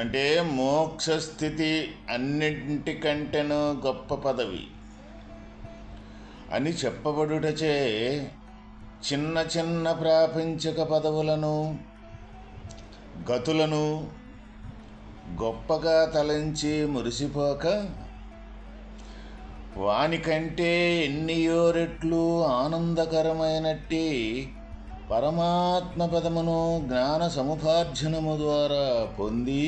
అంటే మోక్షస్థితి అన్నింటికంటేనూ గొప్ప పదవి అని చెప్పబడుటచే చిన్న చిన్న ప్రాపంచిక పదవులను గతులను గొప్పగా తలంచి మురిసిపోక వానికంటే ఎన్నియో రెట్లు ఆనందకరమైనట్టి పరమాత్మ పదమును జ్ఞాన సముపార్జనము ద్వారా పొంది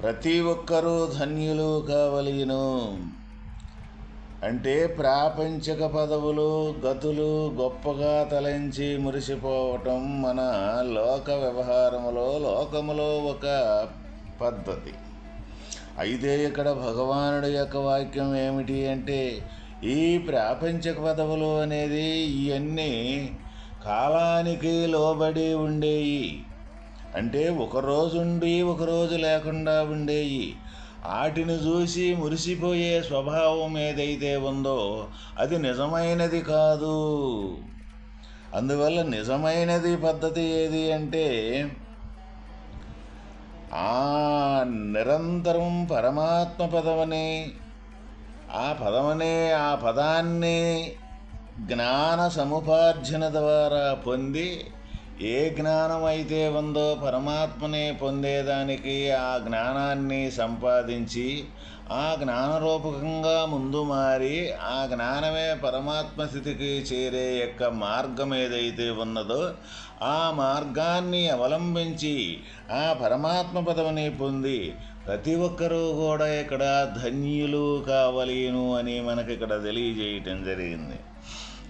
ప్రతి ఒక్కరూ ధన్యులు కావలిను అంటే ప్రాపంచిక పదవులు గతులు గొప్పగా తలంచి మురిసిపోవటం మన లోక వ్యవహారములో లోకములో ఒక పద్ధతి. అయితే ఇక్కడ భగవానుడి యొక్క వాక్యం ఏమిటి అంటే ఈ ప్రాపంచక పదవులు అనేది ఇవన్నీ కాలానికి లోబడి ఉండేవి అంటే ఒకరోజుండి ఒకరోజు లేకుండా ఉండేవి వాటిని చూసి మురిసిపోయే స్వభావం ఏదైతే ఉందో అది నిజమైనది కాదు. అందువల్ల నిజమైనది పద్ధతి ఏది అంటే ఆ నిరంతరం పరమాత్మ పదమనే ఆ పదమనే ఆ పదాన్ని జ్ఞాన సముపార్జన ద్వారా పొంది ఏ జ్ఞానం అయితే ఉందో పరమాత్మనే పొందేదానికి ఆ జ్ఞానాన్ని సంపాదించి ఆ జ్ఞానరూపకంగా ముందు మారి ఆ జ్ఞానమే పరమాత్మ స్థితికి చేరే యొక్క మార్గం ఏదైతే ఉన్నదో ఆ మార్గాన్ని అవలంబించి ఆ పరమాత్మ పదవిని పొంది ప్రతి ఒక్కరూ కూడా ఇక్కడ ధన్యులు కావలేను అని మనకి ఇక్కడ తెలియజేయటం జరిగింది.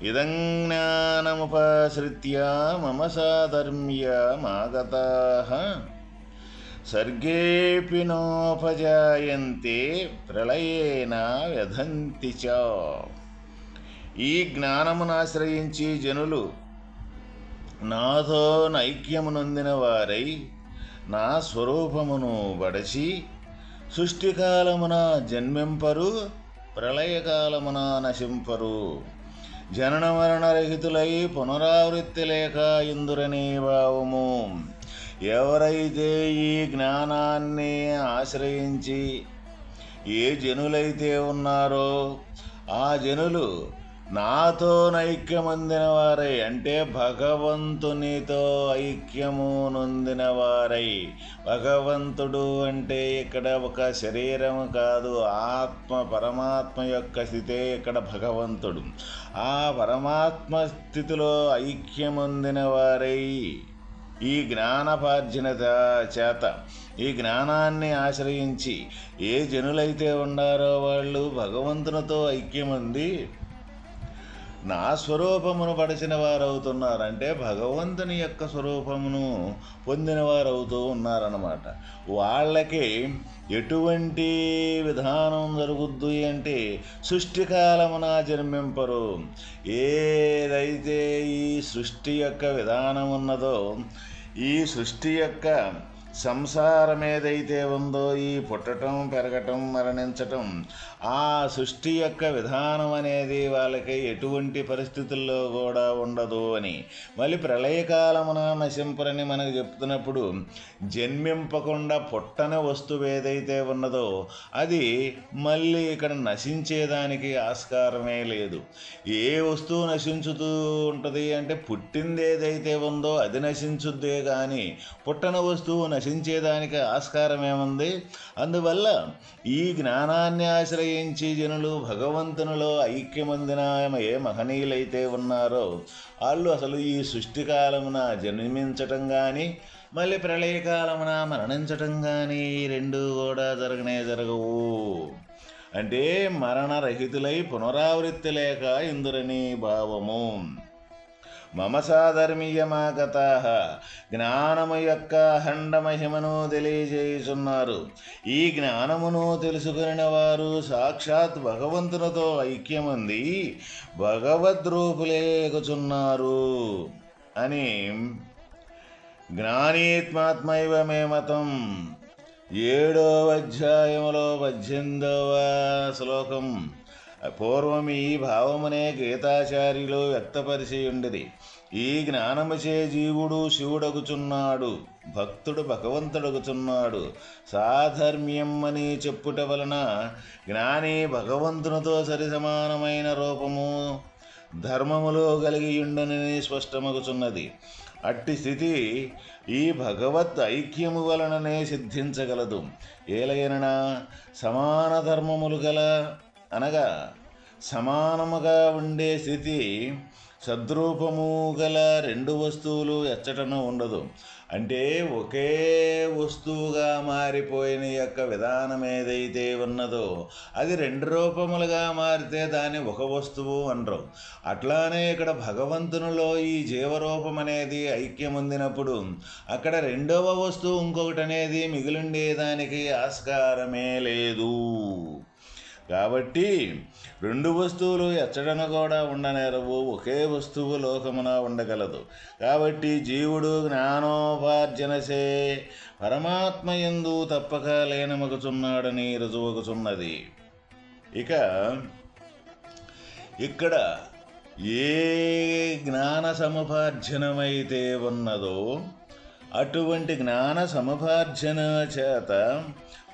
ఇదం జ్ఞానముపాశ్రిత్య మమ సాధర్మ్య మాగతా. సర్గేపి నోపజాయంతే ప్రళయేన వ్యధంతి చ. ఈ జ్ఞానమును ఆశ్రయించి జనులు నాతో నైక్యమునొందిన వారై నా స్వరూపమును బడచి సృష్టికాలమున జన్మింపరు ప్రళయకాలమున నశింపరు. జనన మరణరహితులై పునరావృత్తి లేక ఇందురనే భావము ఎవరైతే ఈ జ్ఞానాన్ని ఆశ్రయించి ఏ జనులైతే ఉన్నారో ఆ జనులు నాతో ఐక్యమందిన వారై అంటే భగవంతునితో ఐక్యము నొందిన వారై భగవంతుడు అంటే ఇక్కడ ఒక శరీరం కాదు ఆత్మ పరమాత్మ యొక్క స్థితే ఇక్కడ భగవంతుడు. ఆ పరమాత్మ స్థితిలో ఐక్యమొందిన వారై ఈ జ్ఞానపార్జనత చేత ఈ జ్ఞానాన్ని ఆశ్రయించి ఏ జనులైతే ఉన్నారో వాళ్ళు భగవంతునితో ఐక్యమంది నా స్వరూపమును పడిచిన వారు భగవంతుని యొక్క స్వరూపమును పొందిన వారు అవుతూ ఉన్నారన్నమాట. వాళ్ళకి ఎటువంటి విధానం జరుగుద్ది అంటే సృష్టికాలమున జన్మింపరు. ఏదైతే ఈ సృష్టి యొక్క విధానం ఉన్నదో ఈ సృష్టి యొక్క సంసారం ఏదైతే ఉందో ఈ పుట్టటం పెరగటం మరణించటం ఆ సృష్టి యొక్క విధానం అనేది వాళ్ళకి ఎటువంటి పరిస్థితుల్లో కూడా ఉండదు అని. మళ్ళీ ప్రళయకాలమున నశింపరని మనకు చెప్తున్నప్పుడు జన్మింపకుండా పుట్టని వస్తువు ఏదైతే ఉన్నదో అది మళ్ళీ ఇక్కడ నశించేదానికి ఆస్కారమే లేదు. ఏ వస్తువు నశించుతూ ఉంటుంది అంటే పుట్టింది ఏదైతే ఉందో అది నశించుద్దే కానీ పుట్టన వస్తువు నశించేదానికి ఆస్కారం ఏముంది? అందువల్ల ఈ జ్ఞానాన్ని ఆశ్రయించి జనులు భగవంతునిలో ఐక్యమందిన ఏ మహనీయులైతే ఉన్నారో వాళ్ళు అసలు ఈ సృష్టికాలమున జన్మించటం కానీ మళ్ళీ ప్రళయకాలమున మరణించటం కానీ రెండు కూడా జరగనే జరగవు. అంటే మరణరహితులై పునరావృత్తి లేక ఇందురని భావము. మమ సాధర్మీయమాగత. జ్ఞానము యొక్క అఖండ మహిమను తెలియజేయుచున్నారు. ఈ జ్ఞానమును తెలుసుకుని వారు సాక్షాత్ భగవంతునితో ఐక్యమంది భగవద్రూపులేకుచున్నారు అని జ్ఞానీత్మాత్మైవ మే మతం. ఏడో అధ్యాయములో పద్దెనిమిదవ శ్లోకం. పూర్వం ఈ భావమునే గీతాచార్యులు వ్యక్తపరిచి ఉండేది ఈ జ్ఞానముచే జీవుడు శివుడగుచున్నాడు భక్తుడు భగవంతుడగుచున్నాడు. సాధర్మ్యం అని చెప్పుట వలన జ్ఞాని భగవంతునితో సరి సమానమైన రూపము ధర్మములో కలిగియుండనని స్పష్టమగుచున్నది. అట్టి స్థితి ఈ భగవత్ ఐక్యము వలననే సిద్ధించగలదు. ఏలయననా సమాన ధర్మములు గల అనగా సమానముగా ఉండే స్థితి సద్రూపము గల రెండు వస్తువులు ఎచ్చటను ఉండదు. అంటే ఒకే వస్తువుగా మారిపోయిన యొక్క విధానం ఏదైతే ఉన్నదో అది రెండు రూపములుగా మారితే దాన్ని ఒక వస్తువు అనరు అట్లానే ఇక్కడ భగవంతునిలో ఈ జీవరూపం అనేది ఐక్యముందినప్పుడు అక్కడ రెండవ వస్తువు ఇంకొకటి అనేది మిగిలిండేదానికి ఆస్కారమే లేదు. కాబట్టి రెండు వస్తువులు ఎచ్చడన కూడా ఉండనేరవు ఒకే వస్తువు లోకమున ఉండగలదు. కాబట్టి జీవుడు జ్ఞానోపార్జనసే పరమాత్మ ఎందు తప్పక లేనమగుచున్నాడని రుజువగుచున్నది. ఇక ఇక్కడ ఏ జ్ఞాన సముపార్జనమైతే ఉన్నదో అటువంటి జ్ఞాన సముపార్జన చేత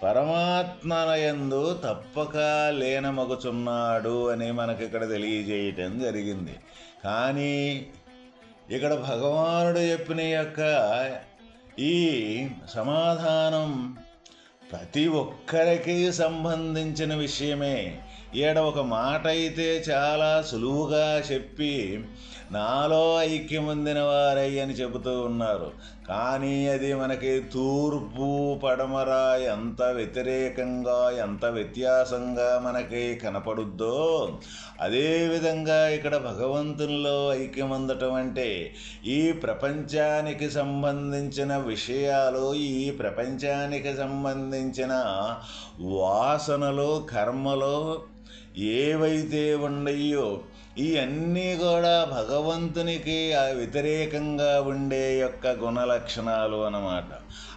పరమాత్మనయందు తప్పక లేనమగుచున్నాడు అని మనకి ఇక్కడ తెలియజేయటం జరిగింది. కానీ ఇక్కడ భగవానుడు చెప్పిన యొక్క ఈ సమాధానం ప్రతి ఒక్కరికి సంబంధించిన విషయమే. ఈడ ఒక మాట అయితే చాలా సులువుగా చెప్పి నాలో ఐక్యమందిన వారై అని చెబుతూ ఉన్నారు. కానీ అది మనకి తూర్పు పడమర ఎంత వ్యతిరేకంగా ఎంత వ్యత్యాసంగా మనకి కనపడుద్దో అదేవిధంగా ఇక్కడ భగవంతునిలో ఐక్యమందటం అంటే ఈ ప్రపంచానికి సంబంధించిన విషయాలు ఈ ప్రపంచానికి సంబంధించిన వాసనలు కర్మలు ఏవైతే ఉండయో ఈ అన్నీ కూడా భగవంతునికి వ్యతిరేకంగా ఉండే యొక్క గుణలక్షణాలు అన్నమాట.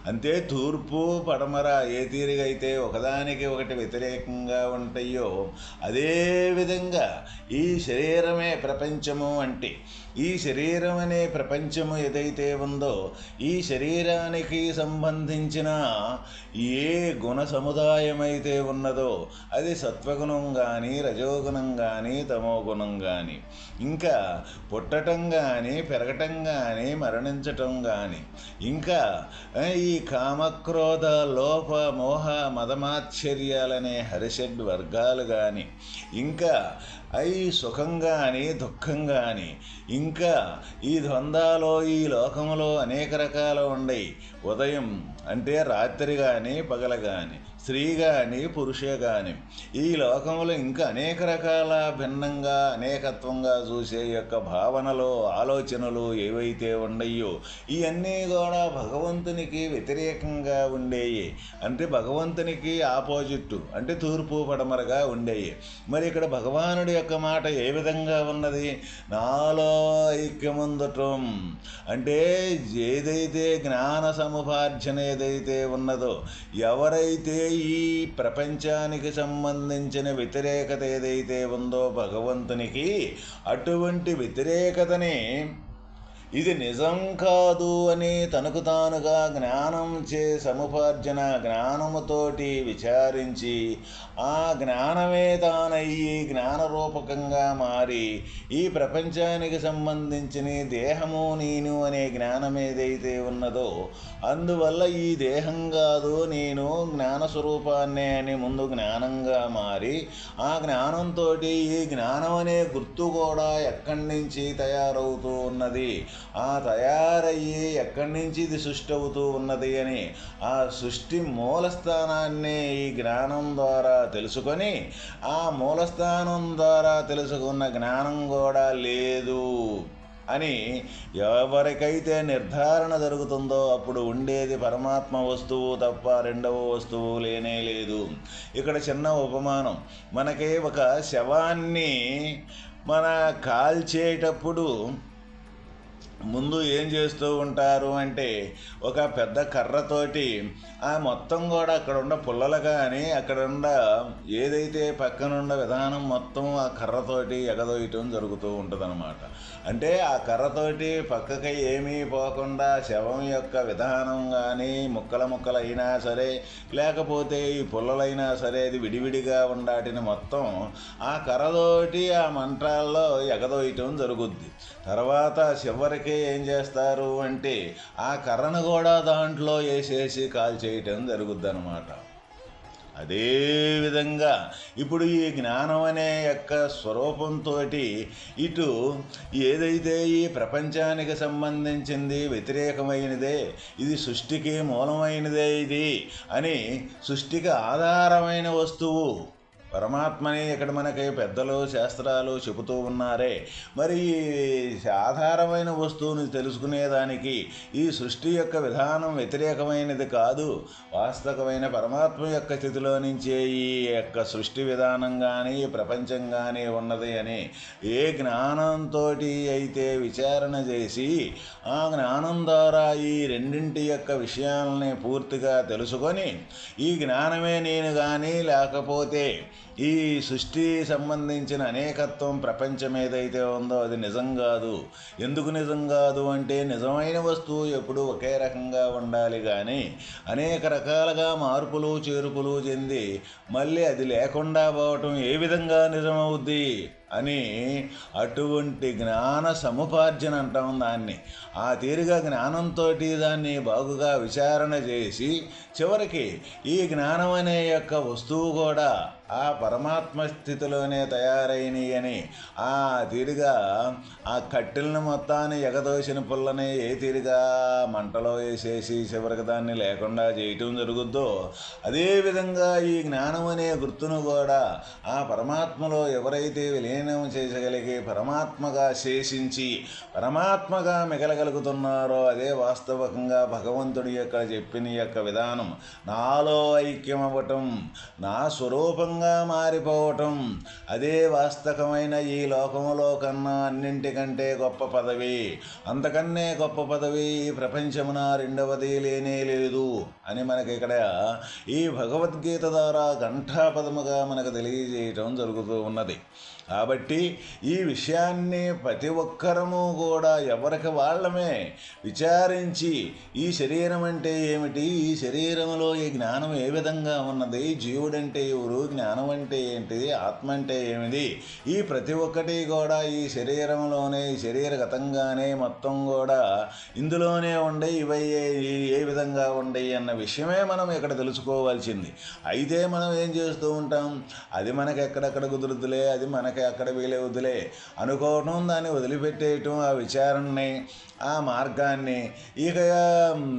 అంతే తూర్పు పడమర ఏ తీరుగైతే ఒకదానికి ఒకటి వ్యతిరేకంగా ఉంటాయో అదేవిధంగా ఈ శరీరమే ప్రపంచము అంటే ఈ శరీరం అనే ప్రపంచము ఏదైతే ఉందో ఈ శరీరానికి సంబంధించిన ఏ గుణ సముదాయం అయితే ఉన్నదో అది సత్వగుణం కానీ రజోగుణం కానీ తమో గుణం కానీ ఇంకా పుట్టటం కానీ పెరగటం కానీ మరణించటం కానీ ఇంకా ఈ కామక్రోధ లోప మోహ మదమాశ్చర్యాలనే హరిషడ్ వర్గాలు కానీ ఇంకా అయి సుఖం కానీ దుఃఖం కానీ ఇంకా ఈ ద్వంద్వాలో ఈ లోకంలో అనేక రకాలు ఉండయి. ఉదయం అంటే రాత్రి కానీ పగల కానీ స్త్రీ కానీ పురుషే కానీ ఈ లోకంలో ఇంకా అనేక రకాల భిన్నంగా అనేకత్వంగా చూసే యొక్క భావనలు ఆలోచనలు ఏవైతే ఉండయో ఇవన్నీ కూడా భగవంతునికి వ్యతిరేకంగా ఉండేవి అంటే భగవంతునికి ఆపోజిట్ అంటే తూర్పు పడమరగా ఉండేవి మరి ఇక్కడ భగవానుడి యొక్క మాట ఏ విధంగా ఉన్నది? నాలో ఐక్యముందటం. అంటే ఏదైతే జ్ఞాన సముపార్జన ఏదైతే ఉన్నదో ఎవరైతే ఈ ప్రపంచానికి సంబంధించిన వ్యతిరేకత ఏదైతే ఉందో భగవంతునికి అటువంటి వ్యతిరేకతని ఇది నిజం కాదు అని తనకు తానుగా జ్ఞానం చే సముపార్జన జ్ఞానముతోటి విచారించి ఆ జ్ఞానమే తానయ్యి జ్ఞానరూపకంగా మారి ఈ ప్రపంచానికి సంబంధించిన దేహము నేను అనే జ్ఞానం ఏదైతే ఉన్నదో అందువల్ల ఈ దేహం కాదు నేను జ్ఞానస్వరూపాన్నే అని ముందు జ్ఞానంగా మారి ఆ జ్ఞానంతో ఈ జ్ఞానం అనే గుర్తు కూడా ఎక్కడి నుంచి తయారవుతూ ఉన్నది? ఆ తయారయ్యి ఎక్కడి నుంచి ఇది సృష్టి అవుతూ ఉన్నది అని ఆ సృష్టి మూలస్థానాన్ని ఈ జ్ఞానం ద్వారా తెలుసుకొని ఆ మూలస్థానం ద్వారా తెలుసుకున్న జ్ఞానం కూడా లేదు అని ఎవరికైతే నిర్ధారణ జరుగుతుందో అప్పుడు ఉండేది పరమాత్మ వస్తువు తప్ప రెండవ వస్తువు లేనే లేదు. ఇక్కడ చిన్న ఉపమానం. మనకి ఒక శవాన్ని మన కాల్చేటప్పుడు ముందు ఏం చేస్తూ ఉంటారు అంటే ఒక పెద్ద కర్రతోటి ఆ మొత్తం కూడా అక్కడ ఉన్న పుల్లలు కానీ అక్కడ ఉన్న ఏదైతే పక్కనున్న విధానం మొత్తం ఆ కర్రతోటి ఎగదోయటం జరుగుతూ ఉంటుందన్నమాట. అంటే ఆ కర్రతోటి పక్కకి ఏమీ పోకుండా శవం యొక్క విధానం కానీ ముక్కల ముక్కలైనా సరే లేకపోతే ఈ పుల్లలైనా సరే అది విడివిడిగా ఉండాటిని మొత్తం ఆ కర్రతోటి ఆ మంటల్లో ఎగదోయటం జరుగుద్ది. తర్వాత చివరికి ఏం చేస్తారు అంటే ఆ కర్రను కూడా దాంట్లో వేసేసి కాల్చేయటం జరుగుద్ది అనమాట అదేవిధంగా ఇప్పుడు ఈ జ్ఞానం అనే యొక్క స్వరూపంతో ఇటు ఏదైతే ఈ ప్రపంచానికి సంబంధించింది వ్యతిరేకమైనదే ఇది సృష్టికి మూలమైనదే ఇది అని సృష్టికి ఆధారమైన వస్తువు పరమాత్మని ఇక్కడ మనకి పెద్దలు శాస్త్రాలు చెబుతూ ఉన్నారే. మరి ఆధారమైన వస్తువుని తెలుసుకునేదానికి ఈ సృష్టి యొక్క విధానం వ్యతిరేకమైనది కాదు. వాస్తవమైన పరమాత్మ యొక్క స్థితిలో నుంచే ఈ యొక్క సృష్టి విధానం కానీ ప్రపంచం కానీ ఉన్నది అని ఏ జ్ఞానంతో అయితే విచారణ చేసి ఆ జ్ఞానం ద్వారా ఈ రెండింటి యొక్క విషయాలని పూర్తిగా తెలుసుకొని ఈ జ్ఞానమే నేను కానీ లేకపోతే ఈ సృష్టి సంబంధించిన అనేకత్వం ప్రపంచం ఏదైతే ఉందో అది నిజం కాదు. ఎందుకు నిజం కాదు అంటే నిజమైన వస్తువు ఎప్పుడూ ఒకే రకంగా ఉండాలి కానీ అనేక రకాలుగా మార్పులు చేరుపులు చెంది మళ్ళీ అది లేకుండా పోవటం ఏ విధంగా నిజమవుద్ది? అని అటువంటి జ్ఞాన సముపార్జన అంటాం దాన్ని. ఆ తీరుగా జ్ఞానంతో దాన్ని బాగుగా విచారణ చేసి చివరికి ఈ జ్ఞానం అనే యొక్క వస్తువు కూడా ఆ పరమాత్మ స్థితిలోనే తయారైనవి అని ఆ తీరుగా ఆ కట్టెలను మొత్తాన్ని ఎగదోసిన పుల్లని ఏ తీరుగా మంటలో వేసేసి చివరికి దాన్ని లేకుండా చేయటం జరుగుద్దో అదేవిధంగా ఈ జ్ఞానం అనే గుర్తును కూడా ఆ పరమాత్మలో ఎవరైతే విలీన చేయగలిగి పరమాత్మగా శేషించి పరమాత్మగా మిగలగలుగుతున్నారో అదే వాస్తవకంగా భగవంతుడి యొక్క చెప్పిన యొక్క విధానం. నాలో ఐక్యం అవ్వటం నా స్వరూపంగా మారిపోవటం అదే వాస్తవమైన ఈ లోకంలో కన్నా అన్నింటికంటే గొప్ప పదవి. అంతకన్నే గొప్ప పదవి ఈ ప్రపంచమున రెండవది లేనే లేదు అని మనకి ఇక్కడ ఈ భగవద్గీత ద్వారా ఘంటాపదముగా మనకు తెలియజేయటం జరుగుతూ ఉన్నది. కాబట్టి ఈ విషయాన్ని ప్రతి ఒక్కరము కూడా ఎవరికి వాళ్ళమే విచారించి ఈ శరీరం అంటే ఏమిటి? ఈ శరీరంలో ఈ జ్ఞానం ఏ విధంగా ఉన్నది? జీవుడంటే ఎవరు? జ్ఞానం అంటే ఏంటిది ఆత్మ అంటే ఏమిటి ఈ ప్రతి ఒక్కటి కూడా ఈ శరీరంలోనే ఈ శరీరగతంగానే మొత్తం కూడా ఇందులోనే ఉండే ఇవై ఏ విధంగా ఉండయి అన్న విషయమే మనం ఇక్కడ తెలుసుకోవాల్సింది. అయితే మనం ఏం చేస్తూ ఉంటాం? అది మనకి ఎక్కడెక్కడ కుదురుతులే? అది మనకి అక్కడ వీలే వదిలే. అనుకోవటం దాన్ని వదిలిపెట్టేయటం ఆ విచారణని ఆ మార్గాన్ని. ఇక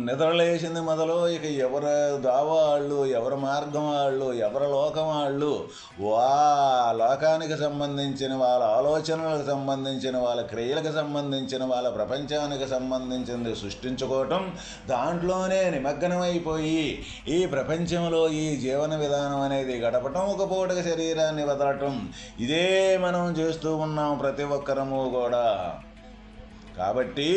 నిద్రలేసింది మొదలు. ఇక ఎవరు దావ వాళ్ళు ఎవరి మార్గం వాళ్ళు ఎవరి లోకం వాళ్ళు వా లోకానికి సంబంధించిన వాళ్ళ ఆలోచనలకు సంబంధించిన వాళ్ళ క్రియలకు సంబంధించిన వాళ్ళ ప్రపంచానికి సంబంధించింది సృష్టించుకోవటం దాంట్లోనే నిమగ్నమైపోయి ఈ ప్రపంచంలో ఈ జీవన విధానం అనేది గడపటం ఒక పూటక శరీరాన్ని వదలటం. ఇదే మనం చేస్తూ ఉన్నాం ప్రతి ఒక్కరము కూడా. కాబట్టి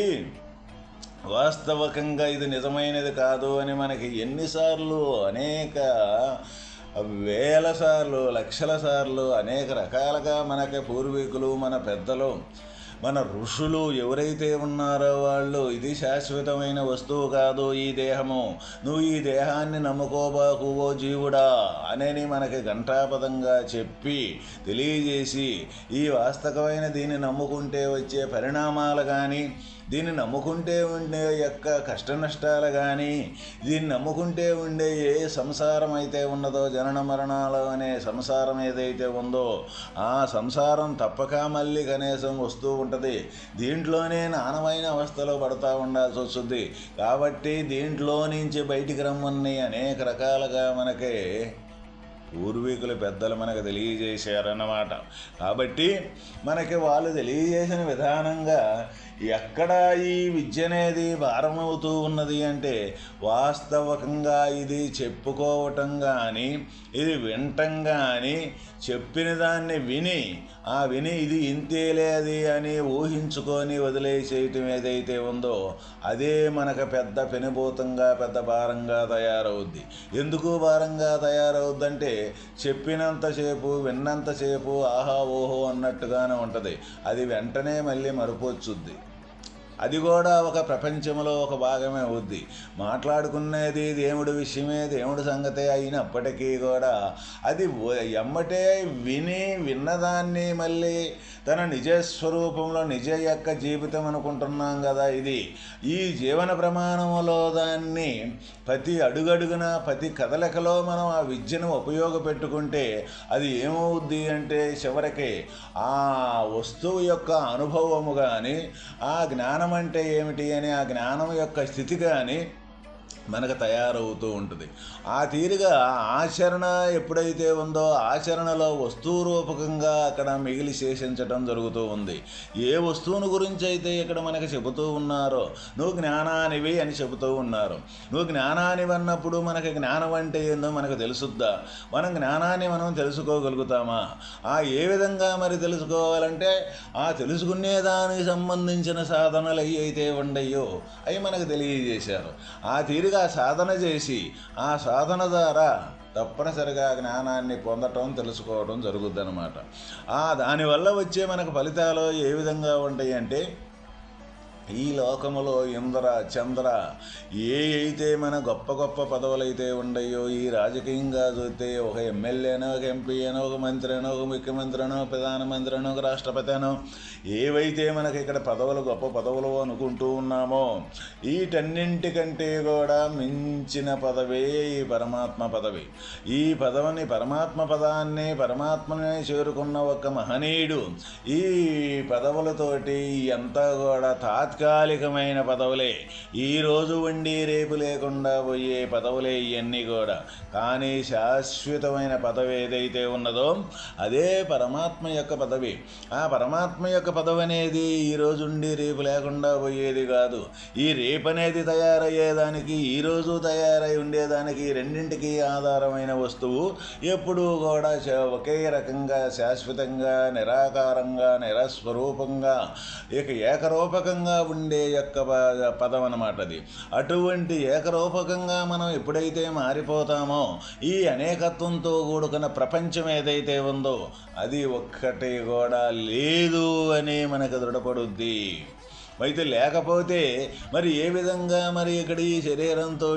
వాస్తవకంగా ఇది నిజమైనది కాదు అని మనకి ఎన్నిసార్లు అనేక వేల సార్లు లక్షల సార్లు అనేక రకాలుగా మనకి పూర్వీకులు మన పెద్దలు మన ఋషులు ఎవరైతే ఉన్నారో వాళ్ళు ఇది శాశ్వతమైన వస్తువు కాదు ఈ దేహము. నువ్వు ఈ దేహాన్ని నమ్ముకోబాకు ఓ జీవుడా అనేది మనకి ఘంటాపదంగా చెప్పి తెలియజేసి ఈ వాస్తవమైన దీన్ని నమ్ముకుంటే వచ్చే పరిణామాలు కానీ దీన్ని నమ్ముకుంటే ఉండే యొక్క కష్ట నష్టాలు కానీ దీన్ని నమ్ముకుంటే ఉండే ఏ సంసారం అయితే ఉన్నదో జనన మరణాలు అనే సంసారం ఏదైతే ఉందో ఆ సంసారం తప్పక మళ్ళీ కనీసం వస్తూ ఉంటుంది. దీంట్లోనే నానమైన అవస్థలో పడతా ఉండాల్సి వస్తుంది. కాబట్టి దీంట్లో నుంచి బయటికి రమ్మని అనేక రకాలుగా మనకి పూర్వీకులు పెద్దలు మనకు తెలియజేశారన్నమాట. కాబట్టి మనకి వాళ్ళు తెలియజేసిన విధానంగా ఎక్కడ ఈ విద్య అనేది భారమవుతూ ఉన్నది అంటే వాస్తవకంగా ఇది చెప్పుకోవటం కానీ ఇది వినటం కానీ చెప్పిన దాన్ని విని ఆ విని ఇది ఇంతేలేది అని ఊహించుకొని వదిలేసేయటం ఏదైతే ఉందో అదే మనకు పెద్ద పెనుభూతంగా పెద్ద భారంగా తయారవుద్ది. ఎందుకు భారంగా తయారవుద్దంటే చెప్పినంతసేపు విన్నంతసేపు ఆహా ఓహో అన్నట్టుగానే ఉంటుంది. అది వెంటనే మళ్ళీ మరుపొచ్చుద్ది అది కూడా ఒక ప్రపంచంలో ఒక భాగమే అవుద్ది. మాట్లాడుకునేది దేవుడి విషయమే దేవుడి సంగతే అయినప్పటికీ కూడా అది ఎమ్మటే విని విన్నదాన్ని మళ్ళీ తన నిజ స్వరూపంలో నిజ యొక్క జీవితం అనుకుంటున్నాం కదా ఇది. ఈ జీవన ప్రమాణములో దాన్ని ప్రతి అడుగడుగున ప్రతి కదలికలో మనం ఆ విద్యను ఉపయోగపెట్టుకుంటే అది ఏమవుద్ది అంటే చివరికి ఆ వస్తువు యొక్క అనుభవము కానీ ఆ జ్ఞానం అంటే ఏమిటి అని ఆ జ్ఞానం యొక్క స్థితి కానీ మనకు తయారవుతూ ఉంటుంది. ఆ తీరుగా ఆచరణ ఎప్పుడైతే ఉందో ఆచరణలో వస్తువు రూపకంగా అక్కడ మిగిలి శేషించడం జరుగుతూ ఉంది. ఏ వస్తువును గురించి అయితే ఇక్కడ మనకు చెబుతూ ఉన్నారో నువ్వు జ్ఞానానివి అని చెబుతూ ఉన్నారు. నువ్వు జ్ఞానానివి అన్నప్పుడు మనకి జ్ఞానం అంటే ఏందో మనకు తెలుసుద్దా? మనం జ్ఞానాన్ని మనం తెలుసుకోగలుగుతామా? ఆ ఏ విధంగా మరి తెలుసుకోవాలంటే ఆ తెలుసుకునే దానికి సంబంధించిన సాధనలు అవి అయితే ఉండయో అవి మనకు తెలియజేశారు. ఆ తీరుగా సాధన చేసి ఆ సాధన ద్వారా తప్పనిసరిగా జ్ఞానాన్ని పొందటం తెలుసుకోవడం జరుగుద్ది అన్నమాట దానివల్ల వచ్చే మనకు ఫలితాలు ఏ విధంగా ఉంటాయి అంటే ఈ లోకములో ఇంద్ర చంద్ర ఏ అయితే మన గొప్ప గొప్ప పదవులైతే ఉండయో ఈ రాజకీయంగా చూస్తే ఒక ఎమ్మెల్యేనో ఒక ఎంపీ అనో ఒక మంత్రి అనో ఒక ముఖ్యమంత్రి అనో ప్రధానమంత్రి అనో ఒక రాష్ట్రపతి అనో ఏవైతే మనకి ఇక్కడ పదవులు గొప్ప పదవులు అనుకుంటూ ఉన్నామో వీటన్నింటికంటే కూడా మించిన పదవే ఈ పరమాత్మ పదవి. ఈ పదవిని పరమాత్మ పదాన్ని పరమాత్మనే చేరుకున్న ఒక మహనీయుడు ఈ పదవులతోటి అంతా కూడా తాత్ తాత్కాలికమైన పదవులే. ఈరోజు ఉండి రేపు లేకుండా పోయే పదవులే ఇవన్నీ కూడా. కానీ శాశ్వతమైన పదవి ఏదైతే ఉన్నదో అదే పరమాత్మ యొక్క పదవి. ఆ పరమాత్మ యొక్క పదవి అనేది ఈరోజు ఉండి రేపు లేకుండా పోయేది కాదు. ఈ రేపు అనేది తయారయ్యేదానికి ఈరోజు తయారై ఉండేదానికి రెండింటికి ఆధారమైన వస్తువు ఎప్పుడూ కూడా ఒకే రకంగా శాశ్వతంగా నిరాకారంగా నిరస్వరూపంగా ఇక ఏకరూపకంగా ఉండే యొక్క పదం అన్నమాట అది. అటువంటి ఏకరూపకంగా మనం ఎప్పుడైతే మారిపోతామో ఈ అనేకత్వంతో కూడుకున్న ప్రపంచం ఏదైతే ఉందో అది ఒక్కటి కూడా లేదు అని మనకు దృఢపడుద్ది. అయితే లేకపోతే మరి ఏ విధంగా మరి ఇక్కడ ఈ శరీరంతో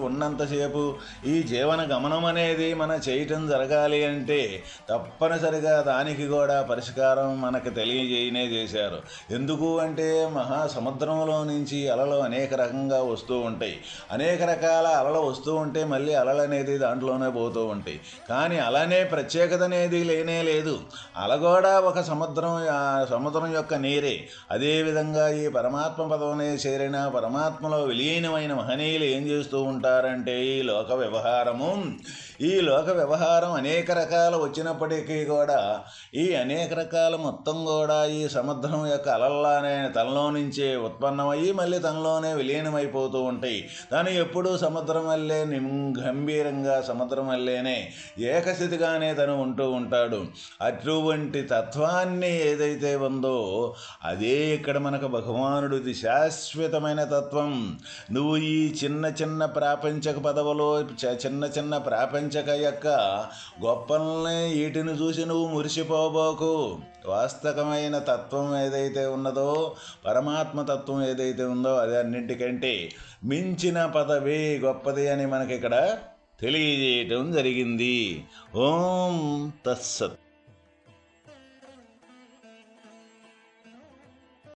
ఉన్నంతసేపు ఈ జీవన గమనం అనేది మన చేయటం జరగాలి అంటే తప్పనిసరిగా దానికి కూడా పరిష్కారం మనకు తెలియజేయనే చేశారు. ఎందుకు అంటే మహాసముద్రంలో నుంచి అలలు అనేక రకంగా వస్తూ ఉంటాయి. అనేక రకాల అలలు వస్తూ ఉంటే మళ్ళీ అలలు అనేది దాంట్లోనే పోతూ ఉంటాయి. కానీ అలానే ప్రత్యేకత అనేది లేనే లేదు. అల కూడా ఒక సముద్రం సముద్రం యొక్క నీరే. అదేవిధంగా ఈ పరమాత్మ పదవిని చేరిన పరమాత్మలో విలీనమైన మహనీయులు ఏం చేస్తూ ఉంటారంటే ఈ లోక వ్యవహారము ఈ లోక వ్యవహారం అనేక రకాలు వచ్చినప్పటికీ కూడా ఈ అనేక రకాల మొత్తం కూడా ఈ సముద్రం యొక్క అలల్లానే తనలో నుంచే ఉత్పన్నమయ్యి మళ్ళీ తనలోనే విలీనమైపోతూ ఉంటాయి. తను ఎప్పుడూ సముద్రం వల్లే గంభీరంగా సముద్రం వల్లేనే ఏకస్థితిగానే తను ఉంటూ ఉంటాడు. అటువంటి తత్వాన్ని ఏదైతే ఉందో అదే ఇక్కడ మనకు భగవానుడిది శాశ్వతమైన తత్వం. నువ్వు ఈ చిన్న చిన్న ప్రాపంచక పదవులో చిన్న చిన్న ప్రాపంచ ప్రపంచక యొక్క. గొప్పల్ని వీటిని చూసి నువ్వు మురిసిపోబోకు. వాస్తవమైన తత్వం ఏదైతే ఉన్నదో పరమాత్మ తత్వం ఏదైతే ఉందో అది అన్నింటికంటే మించిన పదవి గొప్పది అని మనకి ఇక్కడ తెలియజేయటం జరిగింది. ఓం తత్సత్.